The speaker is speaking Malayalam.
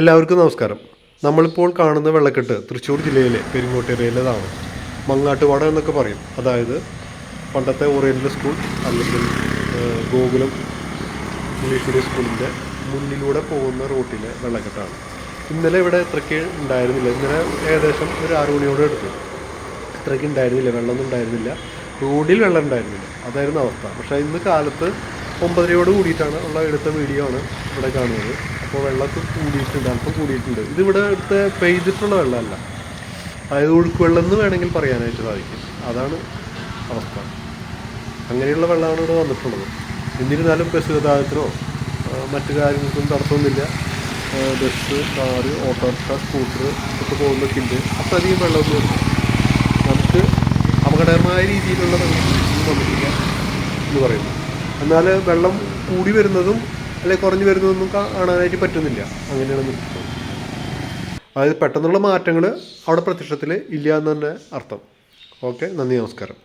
എല്ലാവർക്കും നമസ്കാരം. നമ്മളിപ്പോൾ കാണുന്ന വെള്ളക്കെട്ട് തൃശ്ശൂർ ജില്ലയിലെ പെരിങ്ങോട്ടേരിയയിലേതാണ് മങ്ങാട്ടുപാടം എന്നൊക്കെ പറയും. അതായത് പണ്ടത്തെ ഓറിയന്റൽ സ്കൂൾ അല്ലെങ്കിൽ ഗോകുലം ഇംഗ്ലീഷ് സ്കൂളിന്റെ മുന്നിലൂടെ പോകുന്ന റൂട്ടിലെ വെള്ളക്കെട്ടാണ്. ഇന്നലെ ഇവിടെ ഇത്രയ്ക്ക് ഉണ്ടായിരുന്നില്ല. ഇന്നലെ ഏകദേശം ഒരു ആറു മണിയോടെ എടുത്തു. ഇത്രയ്ക്ക് ഉണ്ടായിരുന്നില്ല. വെള്ളമൊന്നും ഉണ്ടായിരുന്നില്ല. റോഡിൽ വെള്ളം ഉണ്ടായിരുന്നില്ല. അതായിരുന്നു അവസ്ഥ. പക്ഷേ ഇന്ന് കാലത്ത് ഒമ്പതരയോട് കൂടിയിട്ടാണ് ഉള്ള എടുത്ത വീഡിയോ ആണ് ഇവിടെ കാണുന്നത്. അപ്പോൾ വെള്ളമൊക്കെ കൂടിയിട്ടുണ്ട് അല്പം കൂടിയിട്ടുണ്ട്. ഇത് ഇവിടെ അടുത്ത് പെയ്തിട്ടുള്ള വെള്ളമല്ല. അതായത് ഒഴുക്ക് വെള്ളം എന്ന് വേണമെങ്കിൽ പറയാനായിട്ട് സാധിക്കും. അതാണ് അവസ്ഥ. അങ്ങനെയുള്ള വെള്ളമാണ് ഇവിടെ വന്നിട്ടുള്ളത്. എന്നിരുന്നാലും ബസ് ഗതാഗതത്തിനോ മറ്റു കാര്യങ്ങൾക്കും തടസ്സമൊന്നുമില്ല. ബസ് കാറ് ഓട്ടോറിക്ഷ സ്കൂട്ടർ ഒക്കെ പോകുന്നൊക്കെ ഉണ്ട് അത്രയധികം വെള്ളമൊന്നുമില്ല. നമുക്ക് അപകടകരമായ രീതിയിലുള്ള വെള്ളം വന്നിട്ടില്ല എന്ന് പറയുന്നു. എന്നാൽ വെള്ളം കൂടി വരുന്നതും അല്ലെങ്കിൽ കുറഞ്ഞു വരുന്നതൊന്നും കാണാനായിട്ട് പറ്റുന്നില്ല. അങ്ങനെയാണ് അതായത് പെട്ടെന്നുള്ള മാറ്റങ്ങൾ അവിടെ പ്രത്യക്ഷത്തിൽ ഇല്ല എന്ന് തന്നെ അർത്ഥം. ഓക്കെ നന്ദി നമസ്കാരം.